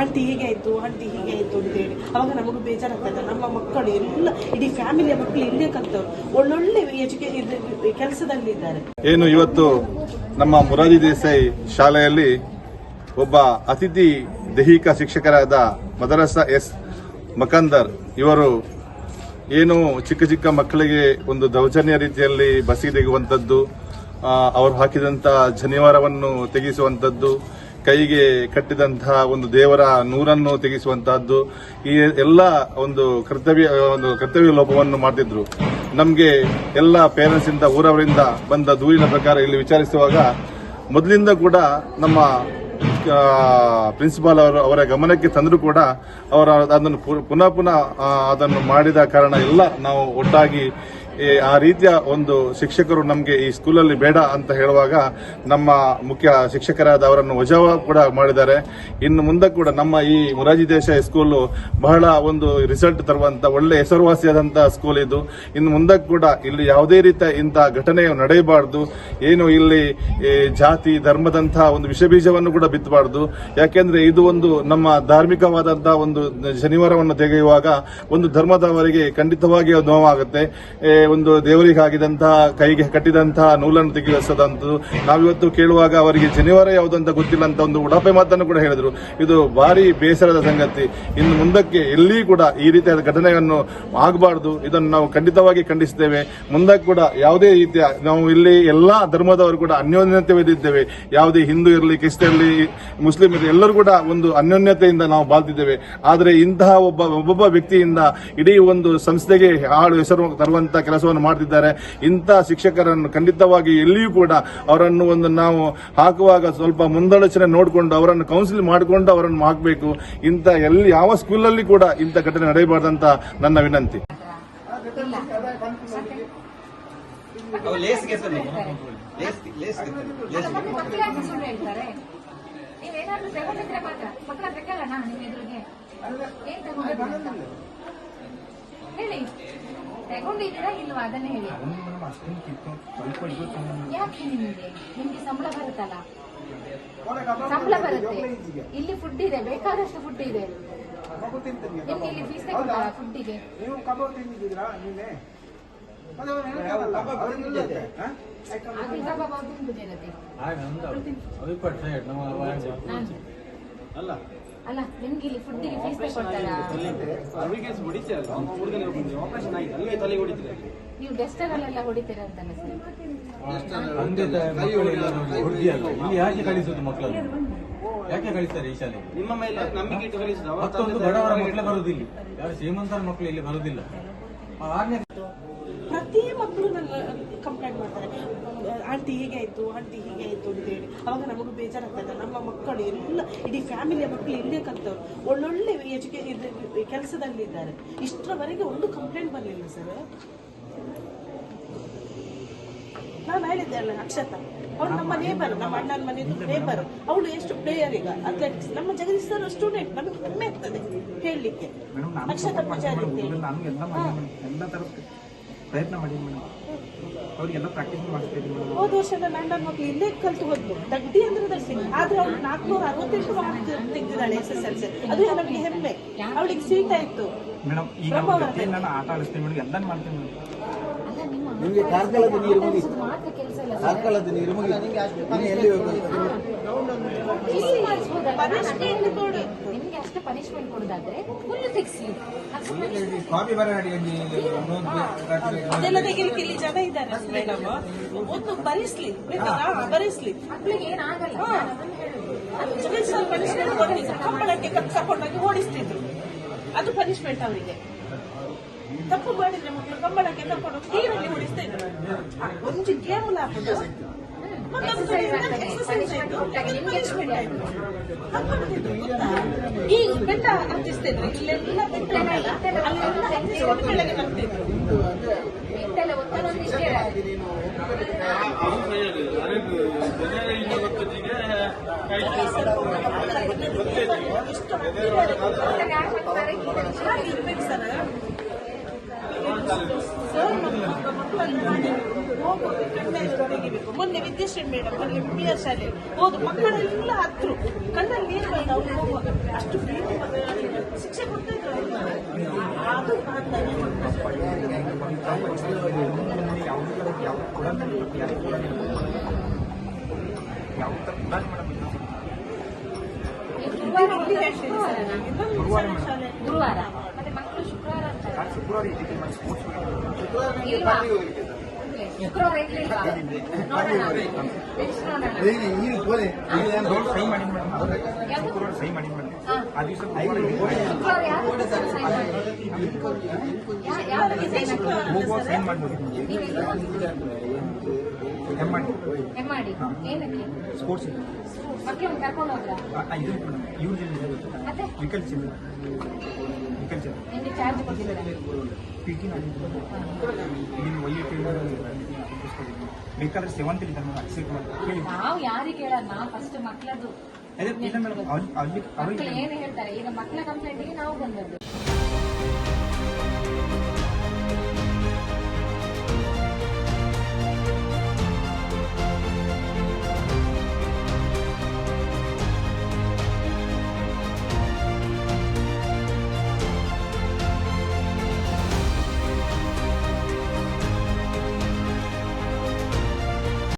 Aunty ಹೀಗೆ ಆಯ್ತು aunty ಹೀಗೆ ಆಯ್ತು ಅಂತೇಳಿ ಅವಾಗ ನಮಗೂ ಬೇಜಾರಾಗ್ತದೆ. ನಮ್ಮ ಮಕ್ಕಳು ಎಲ್ಲ, ಇಡೀ ಫ್ಯಾಮಿಲಿಯ ಮಕ್ಕಳು ಇಲ್ಲೇ ಕಲ್ತವ್ರು. ಒಳ್ಳೊಳ್ಳೆ ಕೆಲಸದಲ್ಲಿ ಇದ್ದಾರೆ ಏನು ಇವತ್ತು ನಮ್ಮ ಮುರಾರಿ ದೇಸಾಯಿ ಶಾಲೆಯಲ್ಲಿ ಒಬ್ಬ ಅತಿಥಿ ದೈಹಿಕ ಶಿಕ್ಷಕರಾದ ಮದರಸ ಎಸ್ ಮಕಂದರ್ ಇವರು ಏನು ಚಿಕ್ಕ ಚಿಕ್ಕ ಮಕ್ಕಳಿಗೆ ಒಂದು ದೌರ್ಜನ್ಯ ರೀತಿಯಲ್ಲಿ ಬಸಿ ತೆಗೆಯುವಂಥದ್ದು ಅವರು ಹಾಕಿದಂಥ ಜನಿವಾರವನ್ನು ತೆಗೆಸುವಂಥದ್ದು ಕೈಗೆ ಕಟ್ಟಿದಂತಹ ಒಂದು ದೇವರ ನೂರನ್ನು ತೆಗೆಸುವಂತಹದ್ದು, ಈ ಎಲ್ಲ ಒಂದು ಕರ್ತವ್ಯ ಒಂದು ಕರ್ತವ್ಯ ಲೋಪವನ್ನು ಮಾಡ್ತಿದ್ರು. ನಮಗೆ ಎಲ್ಲ ಪೇರೆಂಟ್ಸ್ ಇಂದ, ಊರವರಿಂದ ಬಂದ ದೂರಿನ ಪ್ರಕಾರ ಇಲ್ಲಿ ವಿಚಾರಿಸುವಾಗ, ಮೊದಲಿಂದ ಕೂಡ ನಮ್ಮ ಪ್ರಿನ್ಸಿಪಾಲ್ ಅವರು ಅವರ ಗಮನಕ್ಕೆ ತಂದರೂ ಕೂಡ ಅವರ ಅದನ್ನು ಪುನಃ ಪುನಃ ಅದನ್ನು ಮಾಡಿದ ಕಾರಣ ಎಲ್ಲ ನಾವು ಒಟ್ಟಾಗಿ ಆ ರೀತಿಯ ಒಂದು ಶಿಕ್ಷಕರು ನಮಗೆ ಈ ಸ್ಕೂಲಲ್ಲಿ ಬೇಡ ಅಂತ ಹೇಳುವಾಗ ನಮ್ಮ ಮುಖ್ಯ ಶಿಕ್ಷಕರಾದ ಅವರನ್ನು ವಜಾವ ಕೂಡ ಮಾಡಿದ್ದಾರೆ. ಇನ್ನು ಮುಂದೆ ಕೂಡ ನಮ್ಮ ಈ ಮುರಾಜಿ ದೇಶ ಸ್ಕೂಲು ಬಹಳ ಒಂದು ರಿಸಲ್ಟ್ ತರುವಂತ ಒಳ್ಳೆ ಹೆಸರುವಾಸಿಯಾದಂತಹ ಸ್ಕೂಲ್ ಇದು. ಇನ್ನು ಮುಂದೆ ಕೂಡ ಇಲ್ಲಿ ಯಾವುದೇ ರೀತಿಯ ಇಂತಹ ಘಟನೆ ನಡೆಯಬಾರದು. ಏನು ಇಲ್ಲಿ ಜಾತಿ ಧರ್ಮದಂತಹ ಒಂದು ವಿಷಬೀಜವನ್ನು ಕೂಡ ಬಿತ್ತಬಾರದು. ಯಾಕೆಂದ್ರೆ ಇದು ಒಂದು ನಮ್ಮ ಧಾರ್ಮಿಕವಾದಂತಹ ಒಂದು ಶನಿವಾರವನ್ನು ತೆಗೆಯುವಾಗ ಒಂದು ಧರ್ಮದವರಿಗೆ ಖಂಡಿತವಾಗಿ ನೋವಾಗುತ್ತೆ. ಒಂದು ದೇವರಿಗೆ ಹಾಕಿದಂತಹ ಕೈಗೆ ಕಟ್ಟಿದಂತಹ ನೂಲನ್ನು ತೆಗೆಯುವಂಥದ್ದು. ನಾವಿವತ್ತು ಕೇಳುವಾಗ ಅವರಿಗೆ ಶನಿವಾರ ಯಾವುದು ಅಂತ ಗೊತ್ತಿಲ್ಲ ಅಂತ ಒಂದು ಉಡಾಪೆ ಮಾತನ್ನು ಕೂಡ ಹೇಳಿದ್ರು. ಇದು ಭಾರಿ ಬೇಸರದ ಸಂಗತಿ. ಇನ್ನು ಮುಂದಕ್ಕೆ ಎಲ್ಲಿ ಕೂಡ ಈ ರೀತಿಯಾದ ಘಟನೆಯನ್ನು ಆಗಬಾರದು. ಇದನ್ನು ನಾವು ಖಂಡಿತವಾಗಿ ಖಂಡಿಸುತ್ತೇವೆ ಮುಂದಕ್ಕೆ ಕೂಡ ಯಾವುದೇ ರೀತಿಯ, ನಾವು ಇಲ್ಲಿ ಎಲ್ಲಾ ಧರ್ಮದವರು ಕೂಡ ಅನ್ಯೋನ್ಯತೆ ಅನ್ಯೋನ್ಯತೆವಿದ್ದೇವೆ ಯಾವುದೇ ಹಿಂದೂ ಇರಲಿ, ಕ್ರಿಸ್ತ ಇರಲಿ, ಮುಸ್ಲಿಂ ಇರಲಿ, ಎಲ್ಲರೂ ಕೂಡ ಒಂದು ಅನ್ಯೋನ್ಯತೆಯಿಂದ ನಾವು ಬಾಳ್ತಿದ್ದೇವೆ. ಆದರೆ ಇಂತಹ ಒಬ್ಬ, ಒಬ್ಬೊಬ್ಬ ವ್ಯಕ್ತಿಯಿಂದ ಇಡೀ ಒಂದು ಸಂಸ್ಥೆಗೆ ಹಾಳು ಹೆಸರು ತರುವಂತ ಕೆಲಸವನ್ನು ಮಾಡ್ತಿದ್ದಾರೆ. ಇಂತಹ ಶಿಕ್ಷಕರನ್ನು ಖಂಡಿತವಾಗಿ ಎಲ್ಲಿಯೂ ಕೂಡ ಅವರನ್ನು ಒಂದು ನಾವು ಹಾಕುವಾಗ ಸ್ವಲ್ಪ ಮುಂದಾಲೋಚನೆ ನೋಡಿಕೊಂಡು ಅವರನ್ನು ಕೌನ್ಸಿಲ್ ಮಾಡಿಕೊಂಡು ಅವರನ್ನು ಹಾಕಬೇಕು. ಇಂಥ ಎಲ್ಲಿ ಯಾವ ಸ್ಕೂಲಲ್ಲಿ ಕೂಡ ಇಂಥ ಘಟನೆ ನಡೆಯಬಾರ್ದಂತ ನನ್ನ ವಿನಂತಿ. ನೀವೇನಾದ್ರೂ ತಗೊಂಡಿದ್ರೆ ಮಾತ್ರ ಮಕ್ಕಳ ನಿಮ್ಮ ಎದುರಿಗೆ. ಏನ್ ಹೇಳಿ. ತಗೊಂಡಿದ್ದೀರಾ ಇಲ್ವಾ ಅದನ್ನೇ ಹೇಳಿ. ಯಾಕೆ ನಿಮಗೆ? ನಿಮ್ಗೆ ಸಂಬಳ ಬರುತ್ತಲ್ಲ? ಸಂಬಳ ಬರುತ್ತೆ. ಇಲ್ಲಿ ಫುಡ್ ಇದೆ ಬೇಕಾದಷ್ಟು ಫುಡ್ ಇದೆ. ನಿಮ್ಗೆ ಇಲ್ಲಿ ಫೀಸ್ ಫುಡ್ಡಿಗೆ ನಾನು. ಅಲ್ಲ. ಅಲ್ಲ ನಿಮ್ಗೆ ಇಲ್ಲಿ ಫುಡ್ ಫೀಸ್ ತಗೊಳ್ತಾರಾ ಅವರಿಗೆ ಹೊಡಿತೀರಲ್ಲ ಹುಡುಗನ ಆಪರೇಷನ್ ಆಗಿದೆ. ಅಲ್ಲೇ ತಲೆ ಹೊಡಿತೀರ? ನೀವು ಡೆಸ್ಟರಲ್ಲೆಲ್ಲ ಹೊಡಿತೀರ ಅಂತ ಇಲ್ಲಿ ಯಾಕೆ ಕಳಿಸುದು ಮಕ್ಕಳನ್ನು? ಯಾಕೆ ಕಳಿಸ್ತಾರೆ ಈ ಶಾಲೆಗೆ? ನಿಮ್ಮ ಮೇಲೆ ನಂಬಿಕೆ ಇಟ್ಟು ಮತ್ತೊಂದು ಬಡವರ ಮಕ್ಕಳೇ ಬರುದಿಲ್ಲ. ಯಾರು ಶ್ರೀಮಂತರ ಮಕ್ಕಳು ಇಲ್ಲಿ ಬರುದಿಲ್ಲ. ಆರನೇ ಪ್ರತಿ ಮಕ್ಕಳು ನನ್ನ ಕಂಪ್ಲೇಂಟ್ ಮಾಡ್ತಾರೆ. ಆಂಟಿ ಹೀಗೆ ಆಯ್ತು ಆಂಟಿ ಹೀಗೆ ಆಯ್ತು ಅಂತೇಳಿ. ಅವಾಗ ನಮಗೂ ಬೇಜಾರಾಗ್ತದೆ ನಮ್ಮ ಮಕ್ಕಳು ಎಲ್ಲ ಇಡೀ ಫ್ಯಾಮಿಲಿಯ ಮಕ್ಕಳು ಇಲ್ಲೇ ಕಲ್ತವ್ರು. ಒಳ್ಳೊಳ್ಳೆ ಎಜುಕೇ ಕೆಲಸದಲ್ಲಿದ್ದಾರೆ ಇಷ್ಟರವರೆಗೆ ಒಂದು ಕಂಪ್ಲೇಂಟ್ ಬರಲಿಲ್ಲ ಸರ್. ನಾನು ಹೇಳಿದ್ದೆ ಅಲ್ಲ ಅಕ್ಷತ. ಅವಳು ನಮ್ಮ ನೇಬರ್ ನಮ್ಮ ಅಣ್ಣನ ಮನೆಯದು ನೇಬರ್ ಅವಳು ಎಷ್ಟು ಪ್ಲೇಯರ್ ಈಗ? ಅಥ್ಲೆಟಿಕ್ಸ್ ನಮ್ಮ ಜಗದೀಶ್ ಸರ್ ಸ್ಟೂಡೆಂಟ್ ನಮಗೆ ಹೆಮ್ಮೆ ಆಗ್ತದೆ. ಹೇಳಲಿಕ್ಕೆ ಅಕ್ಷತ ಪೂಜಾರಿ ಪ್ರಯತ್ನ ಮಾಡಿದ್ವಿ ಮೇಡಮ್. ಅವ್ರಿಗೆಲ್ಲ ಪ್ರಾಕ್ಟೀಸ್ ಮಾಡಿಸ್ತಿದ್ದೀನಿ ಮೇಡಮ್. ಹೋದ ವರ್ಷ ನನ್ನ ಮಕ್ಳು ಇಲ್ಲೇ ಕಲ್ತು ಹೋದ್ಲು ದಗ್ಡಿ ಅಂದ್ರೆ ದಗ್ಡಿ ಆದ್ರೆ ಅವ್ಳು ನಾಲ್ಕುನೂರ ಅರವತ್ತೆಂಟು ಮಾರ್ಕ್ ತೆಗೆದಿದ್ದಾಳೆ ಎಸ್ ಎಸ್ ಎಲ್ ಸಿ ಅದು ನಮಗೆ ಹೆಮ್ಮೆ. ಅವಳಿಗೆ ಸೀಟ್ ಆಯ್ತು ಮೇಡಮ್ ಈಗ ನಾನು ಆಟ ಆಡಿಸ್ತೀನಿ ಮೇಡಮ್. ಎಲ್ಲ ಮಾಡ್ತೀನಿ ಮೇಡಮ್. ನಿಮಗೆ ಕಾರ್ಕಳದ ನೀರು ಮುಗಿ. ಕಾರ್ಕಳದ ನೀರು ಮುಗಿ. ಎಲ್ಲಿ ಹೋಗ್ಬೇಕು? ಕಾಫಿ ಅದೆಲ್ಲ ತೆಗಿಲಿಕ್ಕೆ ಇಲ್ಲಿ ಜನ ಇದ್ದಾರೆ ಮೇಡಮ್ ಒಂದು ಭರಿಸ್ಲಿ ಭರಿಸ್ಲಿ ಸರ್ ಪನಿಷ್ಮೆಂಟ್ ಕಟ್ಕೊಂಡೋಗಿ ಓಡಿಸ್ತಿದ್ರು. ಅದು ಪನಿಷ್ಮೆಂಟ್ ಅವರಿಗೆ. ತಪ್ಪು ಮಾಡಿದ್ರೆ ಮಕ್ಕಳು ಕಂಬಳಕ್ಕೆ ಕರ್ಕೊಂಡು ನೀರಲ್ಲಿ ಓಡಿಸ್ತಿದ್ರು ಒಂದು ಗೇಮ್ ಹಾಕುದು. ಈ ಬೆಟ್ಟ ಹತ್ತಿಸ್ತಿದ್ರು ಇಲ್ಲೆಲ್ಲ ಬೆಟ್ಟ ಅಲ್ಲೆಲ್ಲ ಹತ್ತಿಸಿ ಒಂದು ಕೆಳಗೆ ಬರ್ತಿದ್ರು. ಇರ್ಬೇಕು ಸರ್ ಸರ್ ಮಕ್ಕಳನ್ನು ಮಾಡಿ ಹೋಗು ಕಣ್ಣೆ ಮೊನ್ನೆ ವಿದ್ಯಾಶ್ರೀ ಮೇಡಮ್ ಅಲ್ಲಿ ಪಿ ಎಸ್ ಶಾಲೆ ಹೌದು ಮಕ್ಕಳೆಲ್ಲ ಹತ್ರು. ಕಣ್ಣಲ್ಲಿ ನೀರು ಬಂದ ಅವ್ರು ಹೋಗುವಾಗ ಅಷ್ಟು ಶಿಕ್ಷೆ ಕೊಡ್ತಾ ಕೊಡೋದಿಲ್ಲ ನಾನು ಶುಕ್ರವಾರ ಸ್ಪೋರ್ಟ್ಸ್ ಶುಕ್ರವಾರ ಇರ್ಲಿಲ್ವಾ ನೋಡೋಣ. ನೆಕ್ಸ್ಟ್ ನೋಡೋಣ. ಈಗ ಹೋದೆ ಸಹಿ ಮಾಡಿ ಮೇಡಮ್? ಶುಕ್ರವಾರ ಮಾಡಿ ಮೇಡಮ್. ಆ ದಿವಸ ಶುಕ್ರವಾರ ಯಾರು? ಹೋಗುವಾಗ? ಎಂ ಮಾಡಿ ಎಂ ಮಾಡಿ ಏನಕ್ಕೆ? ಸ್ಪೋರ್ಟ್ಸ್ ಇದೆ ಮಕ್ಕಳನ್ನ ಕರ್ಕೊಂಡು ಹೋದ್ರ? ಇದು ಮೇಡಮ್ ಇವ್ರ ಜಿಲ್ಲೆ ಮತ್ತೆ? ವಿಕಲ್ಚರ್ ಬೇಕಾದ್ರೆ ಸೆವೆಂತ್ ಅಕ್ಸೆಪ್ಟ್ ಮಾಡ್ತಾರೆ. ನಾವು ಯಾರಿಗೆ ಹೇಳೋದು ನಾ ಫಸ್ಟ್ ಮಕ್ಕಳದು ಮಕ್ಕಳು ಏನು ಹೇಳ್ತಾರೆ? ಈಗ ಮಕ್ಕಳ ಕಂಪ್ಲೇಂಟಿಗೆ ನಾವು ಬಂದದ್ದು.